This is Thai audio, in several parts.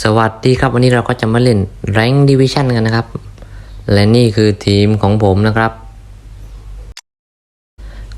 สวัสดีครับวันนี้เราก็จะมาเล่น Rank Division กันนะครับ และนี่คือทีมของผมนะครับ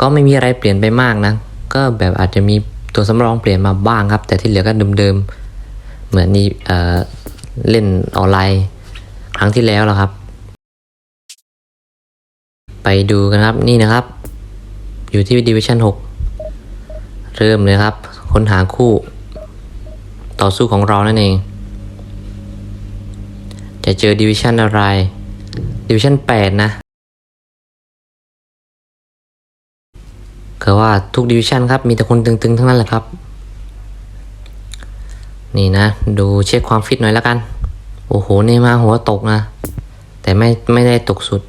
ก็ไม่มีอะไรเปลี่ยนไปมากนะ ก็แบบอาจจะมีตัวสำรองเปลี่ยนมาบ้างครับ แต่ที่เหลือก็เดิมๆเหมือนนี่เอ่อเล่นออนไลน์ ครั้งที่แล้วแล้วครับ ไปดูกันครับนี่นะครับ อยู่ที่ Division 6เริ่มเลยครับ ค้นหาคู่ ต่อสู้ของเรานั่นเอง จะเจอดิวิชันอะไร ดิวิชัน8 นะคือว่าทุกดิวิชันครับ มีแต่คนตึงๆ ทั้งนั้นแหละครับ นี่นะ ดูเช็คความฟิตหน่อยแล้วกัน โอ้โหเนมาหัวตกนะ แต่ไม่ไม่ได้ตกสุด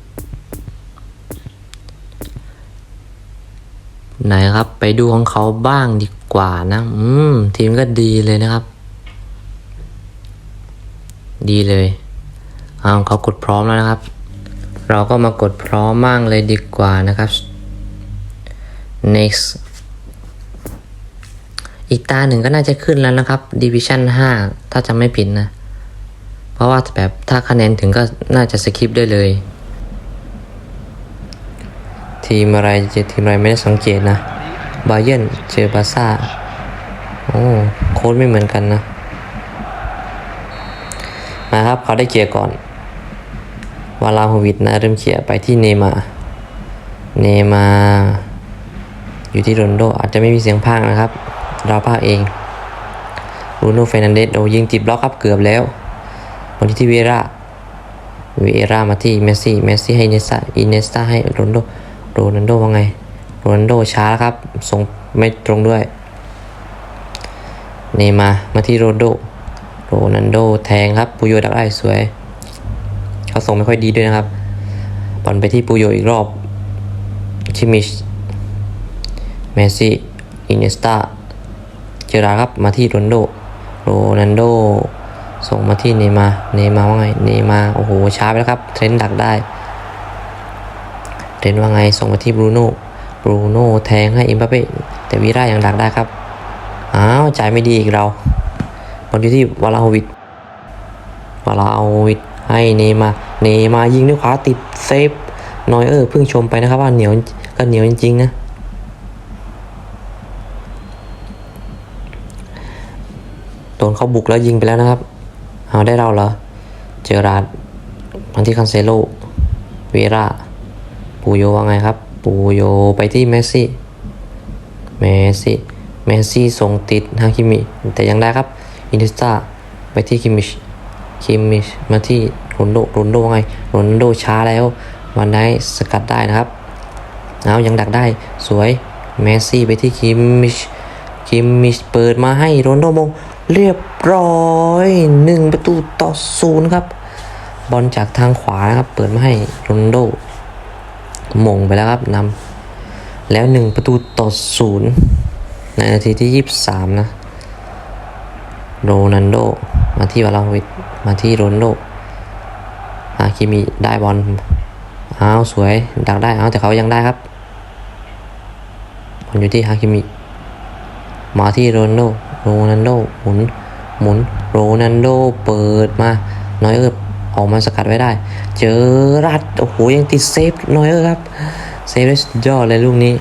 ไหนครับ ไปดูของเขาบ้างดีกว่านะ อืม ทีมก็ดีเลยนะครับ ดีเลย เอาเขากดพร้อมแล้วนะครับ เราก็มากดพร้อมมั่งเลยดีกว่านะครับ next อีกตาหนึ่งก็น่าจะขึ้นแล้วนะครับ division 5 ถ้าจะไม่ผิดนะ เพราะว่าแบบถ้าคะแนนถึงก็น่าจะสคิปได้เลย ทีมอะไรเจอทีมอะไรไม่ได้สังเกตนะบาเยนเจอบาซ่า โอ้ โค้ดไม่เหมือนกันนะ มาครับเขาได้เกียร์ก่อน วาลาโฮวิดนะเริ่มเขียไปที่เนมา เนมา อยู่ที่โรนโดอาจจะไม่มีเสียงพากนะครับ เราพากเองรูโนเฟรนันเดสโดยิงติดบล็อกครับเกือบแล้ววันที่วีเวราเวรามาที่เมสซี่ เมสซี่ให้เนสตาอินเนสตาให้โรนโด โรนันโดว่าไง โรนันโดช้าครับส่งไม่ตรงด้วย เนมา มาที่โรนโด โรนันโดแทงครับปูโยดักได้สวย เขาส่งไม่ค่อยดีด้วยนะครับบอลไปที่ปูโยอีกรอบคิมิชเมสซี่อินเนสตาเจอราครับมาที่โรนโดโรนันโดส่งมาที่เนมาเนมาว่าไงเนมาโอ้โหช้าไปแล้วครับ เทรนด์ดักได้เทรนด์ว่าไงส่งมาที่บรูโน่บรูโน่แทงให้อิมบัปเป้แต่วีร่ายังดักได้ครับอ้าวจ่ายไม่ดีอีกเราบอลอยู่ที่วาลาโฮวิดวาลาโฮวิดให้เนมา เนมายิงด้วยขวาติดเซฟนอยเออร์เพิ่งชมไปนะครับว่าเหนียวก็เหนียวจริงๆนะโดนเขาบุกแล้วยิงไปแล้วนะครับเอาได้เราเหรอเจอราดมันที่คันเซโลเวราปูโยว่าไงครับ ปูโยไปที่เมสซี่เมสซี่เมสซี่ส่งติดฮาคิมิแต่ยังได้ครับอินดิสตาไปที่คิมิชคิมิชมาที่ โรนโดโรนโดไงโรนโดช้าแล้ววันได้สกัดได้นะครับเอายังดักได้สวยเมสซี่ไปที่คิมมิชคิมมิชเปิดมาให้โรนโดมงเรียบร้อยหนึ่งประตูต่อศูนย์ครับ บอลจากทางขวานะครับ เปิดมาให้โรนโดมงไปแล้วครับนำแล้วหนึ่งประตูต่อศูนย์ในนาทีที่ยี่สิบสามนะโรนันโด มาที่วาลาวิดมาที่โรนโด อาคิมิได้บอลอ้าวสวยดักได้อ้าวแต่เขายังได้ครับบอลอยู่ที่ฮาคิมิมาที่โรนลโดโรนันโดหมุนหมุนโรนันโดเปิดมาน้อยเอิบออกมาสกัดไว้ได้ เจอรัดโอ้โหยังติดเซฟน้อยเอิบครับเซฟได้สุดยอดเลยลูกนี้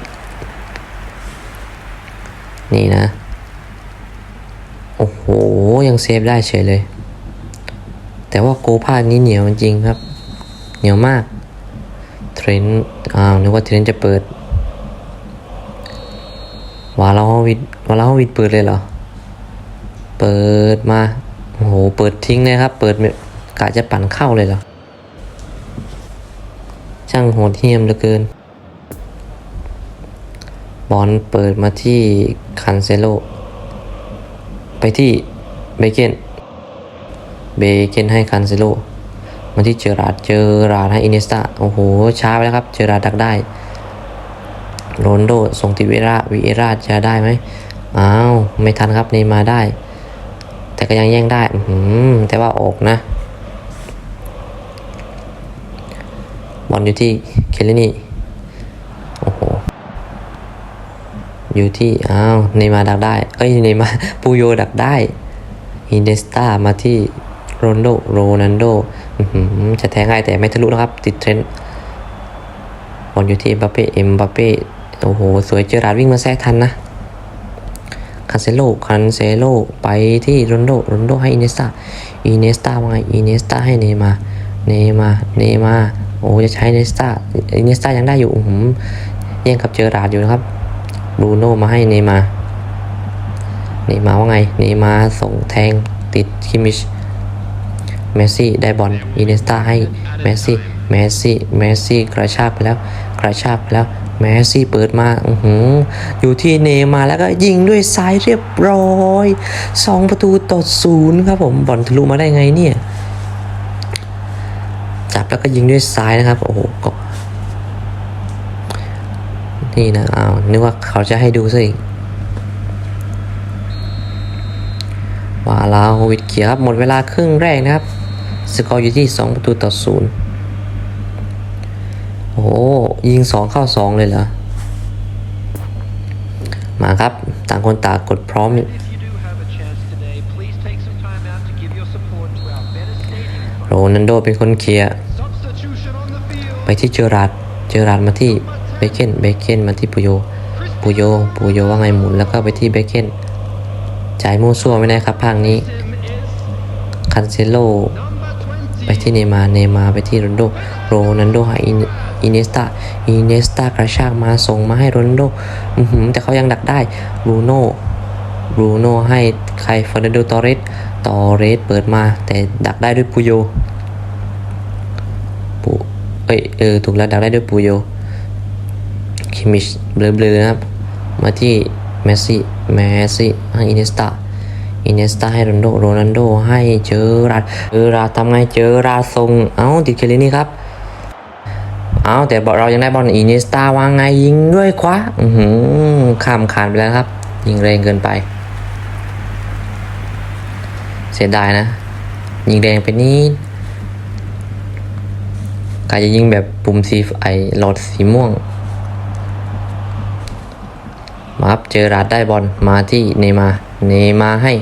นี่นะ โอ้โหยังเซฟได้เฉยเลย แต่ว่าโกภาคนี้เหนียวจริงครับ เหนียวมาก เทรนอ้าวนึกว่าเทรนจะเปิด วาลาฮวิดวาลาฮวิดเปิดเลยเหรอ เปิดมาโอ้โหเปิดทิ้งเลยครับ เปิดกะจะปั่นเข้าเลยเหรอ ช่างโหดเหี้ยมเหลือเกิน บอลเปิดมาที่คันเซโล ไปที่เบเกน เบเกนให้คันเซโลมาที่เจอราดเจอราดให้อินเนสตาโอ้โห ช้าไปแล้วครับ เจอราดดักได้โรนโดส่งติดเวราวิเอราจะได้ไหมอ้าว ไม่ทันครับเนมาได้ แต่ก็ยังแย่งได้อืแต่ว่าออกนะ บอลอยู่ที่เคลลินี่โอ้โหอยู่ที่อ้าวเนมาดักได้ เอ้ยเนมาปูโยดักได้อินเดสตามาที่ โรนโดโรนันโดจะแทงง่ายแต่ไม่ทะลุนะครับ ติดเทรนด์บอลอยู่ที่เอ็มบัปเป้เอ็มบัปเป้โอ้โห สวยเจอราร์ดวิ่งมาแทรกทันนะคาเซโลคันเซโลไปที่โรนโดโรนโดให้อินเนสตาอินเนสตาว่าไงอินเนสตาให้เนมาเนมาเนมาโอ้จะใช้เนสตาอินเนสตายังได้อยู่หือแย่งกับเจอราร์ดอยู่นะครับบรูโน่มาให้เนมาเนมาว่าไงเนมาส่งแทงติดคิมิช เมสซี่ได้บอลอินเนสตาให้เมสซี่เมสซี่เมสซี่กระชากไปแล้วกระชากไปแล้วเมสซี่เปิดมาอือหืออยู่ที่เนมาแล้วก็ยิงด้วยซ้ายเรียบร้อยสองประตูต่อศูนย์ครับผมบอลทะลุมาได้ไงเนี่ยจับแล้วก็ยิงด้วยซ้ายนะครับโอ้โหก็นี่นะอ้าวนึกว่าเขาจะให้ดูซะอีกวาลาโฮวิดเขียครับหมดเวลาครึ่งแรกนะครับ สกอร์อยู่ที่ 2 ประตูต่อศูนย์โอ้โหยิง 2 เข้า 2 เลยเหรอ มาครับ ต่างคนต่างกดพร้อม โรนันโดเป็นคนเคลียร์ ไปที่เจอราดเจอราดมาที่เบเกนเบเกนมาที่ปุโยปุโยปุโยว่าไงหมุนแล้วก็ไปที่เบเกนจ่ายมั่วซั่วไม่ได้ครับภาคนี้คันเซโล ไปที่เนมา เนมาไปที่โรนโด โรนันโดให้อินเนสตาอินเนสตากระชากมาส่งมาให้โรนโดอื้อหือแต่เขายังดักได้บรูโน่บรูโน่ให้ใครฟอร์นันโดตอเรสตอเรสเปิดมา แต่ดักได้ด้วยปูโยปูเอ้ยเออถูกแล้วดักได้ด้วยปูโยคิมิชเบลอๆนะครับ มาที่เมสซี่เมสซี่ให้อินเนสตา อินเนสตาให้โรนโดโรนันโดให้เจอราดเจอราดทำไงเจอราดส่งเอ้าติดเคลนี่ครับเอ้าแต่เรายังได้บอลอินเนสตาวางไงยิงด้วยขวาอือหือข้ามคานไปแล้วครับ ยิงแรงเกินไป เสียดายนะ ยิงแรงไปนิดกายจะยิงแบบปุ่มสีไอหลอดสีม่วง มาครับเจอราดได้บอลมาที่เนมา นย์มาให้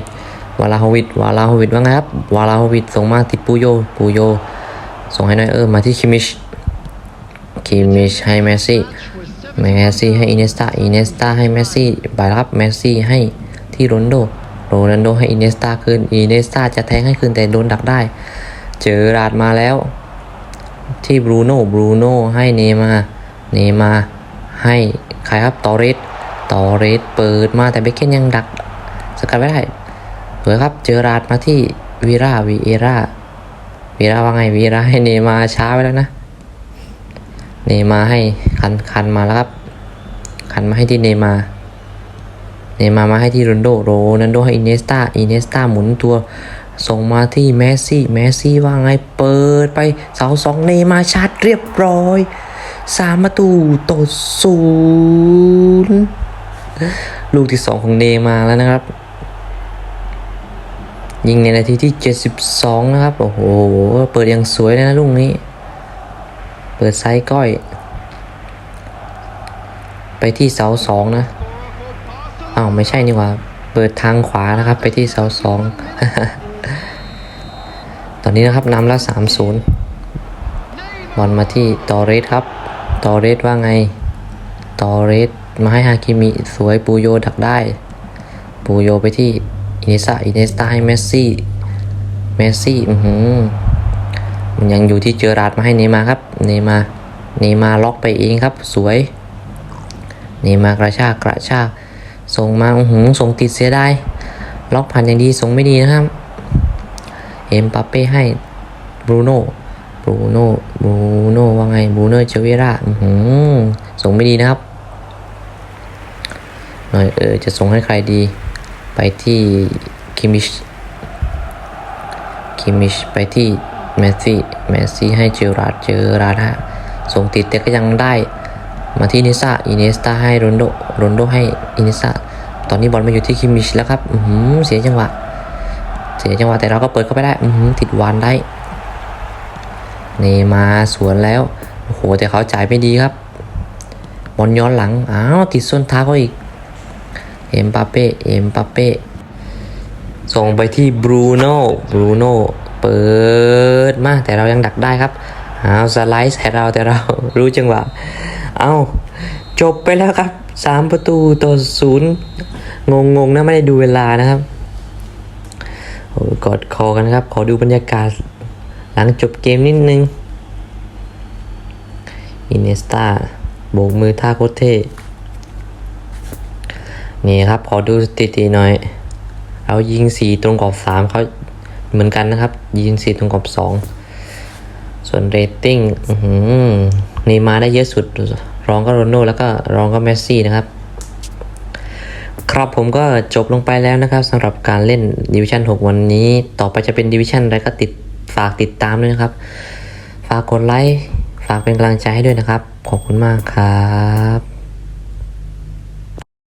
วาลาฮวิดวาลาฮวิดว่าไงครับวาลาฮวิดส่งมาที่ปูโยปูโยส่งให้นอยเออร์มาที่คิมิชคิมิชให้เมสซี่เมสซี่ให้อินเนสตาอินเนสตาให้เมสซี่บายรับเมสซี่ให้ที่โรนโดโรนันโดให้อินเนสตาคืนอินเนสตาจะแทงให้คืนแต่โดนดักได้ เจอราดมาแล้ว ที่บรูโน่บรูโน่ให้เนมาเนมาให้ใครครับตอเรสตอเรสเปิดมาแต่เบคเกนยังดัก สกัดไม่ได้สวยครับเจอราดมาที่วีราวีเอราวีราว่าไงวีราให้เนมาช้าไปแล้วนะ เนมาให้คันคันมาแล้วครับ คันมาให้ที่เนมา เนมามาให้ที่โรนโดโรนันโดให้อินเนสตาอินเนสตาหมุนตัวส่งมาที่เมสซี่เมสซี่ว่าไง เปิดไปเสาสองเนมาชาร์จเรียบร้อย สามประตูต่อศูนย์ลูกที่สองของเนมาแล้วนะครับ ยิงในนาทีที่ 72 นะครับ โอ้โห เปิดอย่างสวยเลยนะลูกนี้ เปิดไซส์ก้อย ไปที่เสาสองนะอ้าวไม่ใช่นี่หว่า เปิดทางขวานะครับ ไปที่เสาสอง ตอนนี้นะครับนำแล้ว3-0บอลมาที่ตอเรสครับ ตอเรสว่าไง ตอเรสมาให้ฮาคิมิสวยปูโยดักได้ ปูโยไปที่ อินเนสตาอินเนสตาให้เมสซี่เมสซี่อือหือมันยังอยู่ที่เจอราดมาให้เนมาครับเนมาเนมาล็อกไปเองครับ สวยเนมากระชากกระชากส่งมาอือหือส่งติดเสียได้ ล็อกผ่านอย่างดีส่งไม่ดีนะครับเอ็มปัปเป้ให้บรูโน่บรูโน่บรูโน่ว่าไงบรูโน่เจเวราอือหือส่งไม่ดีนะครับหน่อยเออจะส่งให้ใครดี ไปที่คิมิชคิมิชไปที่เมสซี่เมสซี่ให้เจอราดเจอราดฮะส่งติดแต่ก็ยังได้มาที่นิซ่าอินเนสตาให้โรนโดโรนโดให้อินเนสตาตอนนี้บอลมาอยู่ที่คิมิชแล้วครับอือหือเสียจังหวะ เสียจังหวะแต่เราก็เปิดเข้าไปได้อือหือติดวานได้เนมาสวนแล้วโอ้โหแต่เขาจ่ายไม่ดีครับบอลย้อนหลังอ้าวติดส้นเท้าเขาอีก เอ็มปาเป้เอ็มปาเป้ส่งไปที่บรูโน่บรูโน่เปิดมาแต่เรายังดักได้ครับเอาสไลด์ใส่เราแต่เรารู้จังหวะเอาจบไปแล้วครับสามประตูต่อศูนย์งงงๆนะไม่ได้ดูเวลานะครับกอดคอกันครับ ขอดูบรรยากาศหลังจบเกมนิดนึงอินเนสตาโบกมือท่าโคตรเท่ นี่ครับ ขอดูสถิติหน่อยเรายิงสี่ตรงกรอบสามเขาเหมือนกันนะครับ ยิงสี่ตรงกรอบสองส่วนเรตติ้งนย์มาได้เยอะสุด รองก็โรนัลโดแล้วก็รองก็เมสซี่นะครับ ครับผมก็จบลงไปแล้วนะครับสำหรับการเล่นดิวิชั่น6 วันนี้ ต่อไปจะเป็นดิวิชั่นอะไรก็ติดฝากติดตามด้วยนะครับ ฝากกดไลค์ ฝากเป็นกำลังใจให้ด้วยนะครับ ขอบคุณมากครับ